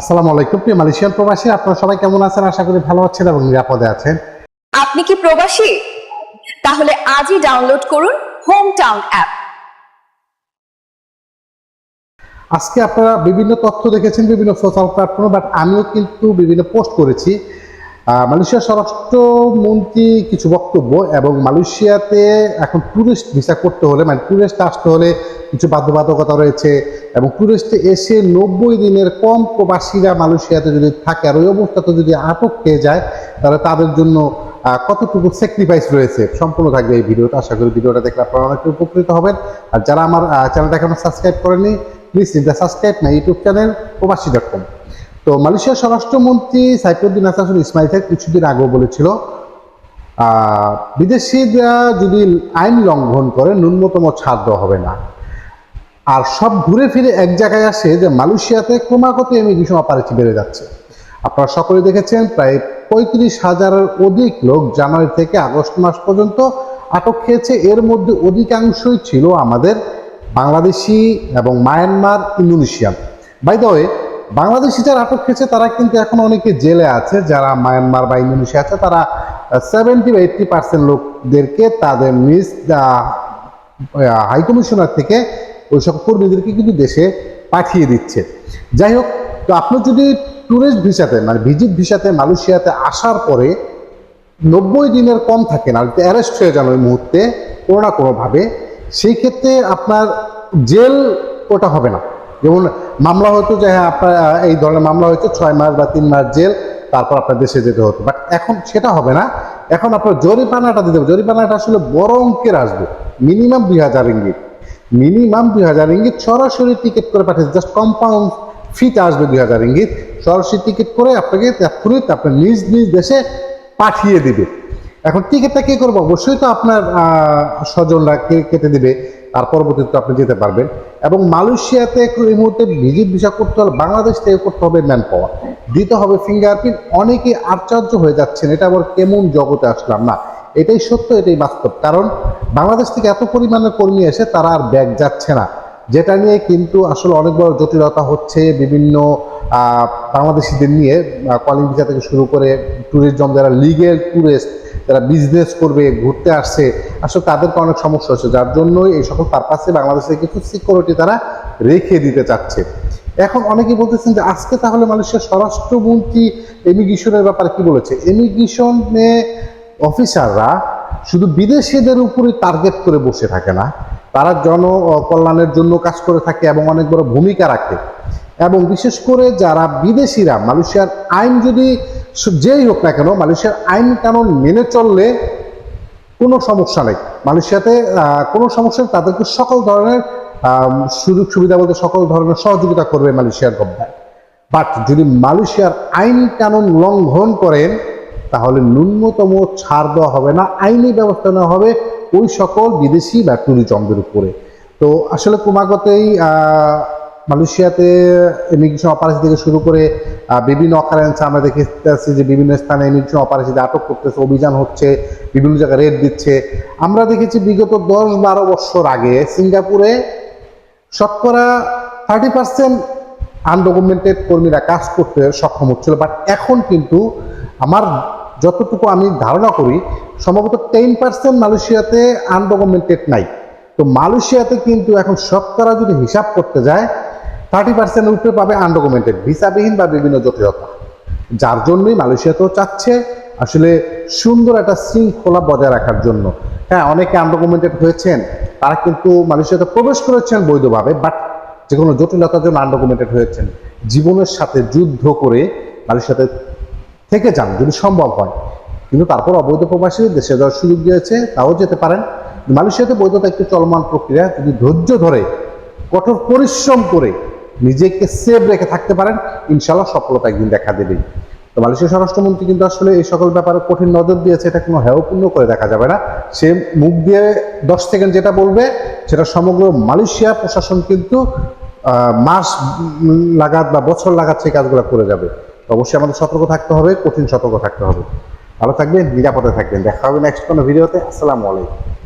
আসসালামু আলাইকুম প্রিয় মালয়েশিয়ান প্রবাসী আপনারা সবাই কেমন আছেন? আশা করি ভালো আছেন এবং নিরাপদে আছেন। আপনি কি প্রবাসী? তাহলে আজই ডাউনলোড করুন হোম টাউন অ্যাপ আজকে আপনারা বিভিন্ন তথ্য দেখেছেন বিভিন্ন সোশ্যাল প্ল্যাটফর্মে বাট আমিও কিন্তু বিভিন্ন পোস্ট করেছি। মালয়েশিয়ার স্বরাষ্ট্রমন্ত্রী কিছু বক্তব্য এবং মালয়েশিয়াতে এখন ট্যুরিস্ট ভিসা করতে হলে মানে ট্যুরিস্ট আসতে হলে কিছু বাধ্যবাধকতা রয়েছে। এবং ট্যুরিস্টে এসে নব্বই দিনের কম প্রবাসীরা মালয়েশিয়াতে যদি থাকে আর ওই অবস্থাতে যদি আটক খেয়ে যায়, তাহলে তাদের জন্য কতটুকু স্যাক্রিফাইস রয়েছে সম্পূর্ণ থাকবে এই ভিডিওটা। আশা করি ভিডিওটা দেখলে আপনারা অনেক উপকৃত হবেন। আর যারা আমার চ্যানেলটা এখনও সাবস্ক্রাইব করেনি please the subscribe my YouTube channel Probashi dot com তো মালয়েশিয়ার স্বরাষ্ট্রমন্ত্রী সাইফুদ্দিন হাসান ইসমাইল সাহেব কিছুদিন আগেও বলেছিল বিদেশিরা যদি আইন লঙ্ঘন করে, ন্যূনতম ছাড় দেওয়া হবে না। আর সব ঘুরে ফিরে এক জায়গায় আসে যে মালয়েশিয়াতে ক্রমাগত ইমিগ্রেশন অপারেশন বেড়ে যাচ্ছে। আপনারা সকলে দেখেছেন প্রায় পঁয়ত্রিশ হাজারের অধিক লোক জানুয়ারি থেকে আগস্ট মাস পর্যন্ত আটক খেয়েছে। এর মধ্যে অধিকাংশই ছিল আমাদের বাংলাদেশি এবং Myanmar Indonesian by the way Bangladeshi যারা আটক খেয়েছে, তারা কিন্তু এখন অনেকে জেলে আছে। যারা মায়ানমার বা ইন্দোনেশিয়া আছে, তারা সেভেন্টি বা এইট্টি পার্সেন্ট লোকদেরকে তাদের নিজ হাইকমিশনার থেকে ওই সব কর্মীদেরকে কিন্তু দেশে পাঠিয়ে দিচ্ছে। যাই হোক, তো আপনি যদি ট্যুরিস্ট ভিসাতে মানে ভিজিট ভিসাতে মালয়েশিয়াতে আসার পরে নব্বই দিনের কম থাকেন আর অ্যারেস্ট হয়ে যান ওই মুহূর্তে, কোনো না কোনোভাবে, সেই ক্ষেত্রে আপনার জেল ওটা হবে না। যেমন মামলা হতো যে হ্যাঁ আপনার এই ধরনের মামলা হয়তো ছয় মাস বা তিন মাস জেল, তারপর আপনার দেশে যেতে হতো। বাট এখন সেটা হবে না। এখন আপনার জরিমানাটা দিতে হবে। জরিমানাটা আসলে বড় অঙ্কের আসবে। মিনিমাম দুই হাজার ইঙ্গিত। মিনিমাম দুই হাজার ইঙ্গিত সরাসরি টিকিট করে পাঠিয়েছে। জাস্ট কম্পাউন্ড ফিতে আসবে দুই হাজার ইঙ্গিত সরাসরি টিকিট করে আপনাকে এক্ষুনি আপনার নিজ নিজ দেশে পাঠিয়ে দিবে। এখন টিকিটটা কে করব? অবশ্যই তো আপনার স্বজনরা কেটে দিবে। তার পরবর্তীতে আপনি যেতে পারবেন। এবং মালয়েশিয়াতে এই মুহূর্তে ভিজিট ভিসা করতে হলে বাংলাদেশ থেকে করতে হবে ম্যান পাওয়ার দিতে হবে ফিঙ্গারপ্রিন্ট অনেকে আশ্চর্য হয়ে যাচ্ছেন, এটা আবার কেমন জগতে আসলাম না। এটাই সত্য, এটাই বাস্তব। কারণ বাংলাদেশ থেকে এত পরিমাণে কর্মী এসে তারা আর ব্যাগ যাচ্ছে না। যেটা নিয়ে কিন্তু আসলে অনেক বড় জটিলতা হচ্ছে বিভিন্ন বাংলাদেশিদের নিয়ে কলিং ভিসা থেকে শুরু করে ট্যুরিজম যারা লিগেল ট্যুরিস্ট যারা বিজনেস করবে, ঘুরতে আসছে, আসলে তাদেরকে অনেক সমস্যা হচ্ছে। যার জন্যই এই সকল পারপাসে বাংলাদেশে কিছু সিকিউরিটি তারা রেখে দিতে চাচ্ছে। এখন অনেকেই বলতেছেন যে আজকে তাহলে মালয়েশিয়ার স্বরাষ্ট্রমন্ত্রী এমিগ্রেশনের ব্যাপারে কি বলেছে? এমিগ্রেশনে অফিসাররা শুধু বিদেশিদের উপরে টার্গেট করে বসে থাকে না, তারা জন কল্যাণের জন্য কাজ করে থাকে এবং অনেক বড় ভূমিকা রাখে। এবং বিশেষ করে যারা বিদেশিরা, মালয়েশিয়ার আইন যদি যেই হোক না কেন, মালয়েশিয়ার আইন কানুন মেনে চললে কোনো সমস্যা নেই। মালয়েশিয়াতে কোনো সমস্যা তাদেরকে সকল ধরনের সুযোগ সুবিধা বলতে সকল ধরনের সহযোগিতা করবে মালয়েশিয়ার গভর্নমেন্ট। বাট যদি মালয়েশিয়ার আইন কানুন লঙ্ঘন করেন তাহলে ন্যূনতম ছাড় দেওয়া হবে না, আইনি ব্যবস্থা নেওয়া হবে ওই সকল বিদেশি বা ট্যুরিজমদের উপরে। তো আসলে ক্রমাগতই মালয়েশিয়াতে ইমিগ্রেশন অপারেশন থেকে শুরু করে বিভিন্ন অকারেন্স আমরা দেখেছি যে বিভিন্ন স্থানে ইমিগ্রেশন অপারেশন আটক করতেছে, অভিযান হচ্ছে, বিভিন্ন জায়গায় রেড দিচ্ছে। আমরা দেখেছি বিগত দশ বারো বছর আগে সিঙ্গাপুরে শতকরা থার্টি পার্সেন্ট আনডকুমেন্টেড কর্মীরা কাজ করতে সক্ষম হচ্ছিল বাট এখন কিন্তু আমার যতটুকু আমি ধারণা করি, সম্ভবত টেন পার্সেন্ট মালয়েশিয়াতে আনডকুমেন্টেড নাই। তো মালয়েশিয়াতে কিন্তু এখন শতকরা যদি হিসাব করতে যায় থার্টি পার্সেন্টের উপরে পাবে আনডকুমেন্টেড ভিসাবিহীন বা বিভিন্ন জটিলতা। যার জন্যই মালয়েশিয়াতেও চাচ্ছে, আসলে সুন্দর একটা শৃঙ্খলা বজায় রাখার জন্য। হ্যাঁ অনেকে আনডকুমেন্টেড হয়েছেন, তারা কিন্তু মালয়েশিয়াতে প্রবেশ করেছেন বৈধভাবে বাট যে কোনো জটিলতার জন্য আনডকুমেন্টেড হয়েছেন। জীবনের সাথে যুদ্ধ করে মালয়েশিয়াতে থেকে যান, যদি সম্ভব হয়। কিন্তু তারপর অবৈধ প্রবাসী দেশে যাওয়ার সুযোগ দিয়েছে, তাও যেতে পারেন। মালয়েশিয়াতে বৈধতা একটি চলমান প্রক্রিয়া যদি ধৈর্য ধরে, কঠোর পরিশ্রম করে নিজেকে সেভ রেখে থাকতে পারেন। ইনশাল্লাহ সফলতা একদিন দেখা দেবেই। তো মালয়েশিয়ার স্বরাষ্ট্রমন্ত্রী কিন্তু আসলে এই সকল ব্যাপারে কঠিন নজর দিয়েছে, এটা কোনো হেয়পূর্ণ করে দেখা যাবে না। সে মুখ দিয়ে দশ সেকেন্ড যেটা বলবে, সেটা সমগ্র মালয়েশিয়া প্রশাসন কিন্তু মাস লাগাত বা বছর লাগাত সেই কাজগুলো করে যাবে। অবশ্যই আমাদের সতর্ক থাকতে হবে, কঠিন সতর্ক থাকতে হবে। ভালো থাকবেন, নিরাপদে থাকবেন। দেখা হবে নেক্সট কোনো ভিডিওতে। আসসালামু আলাইকুম।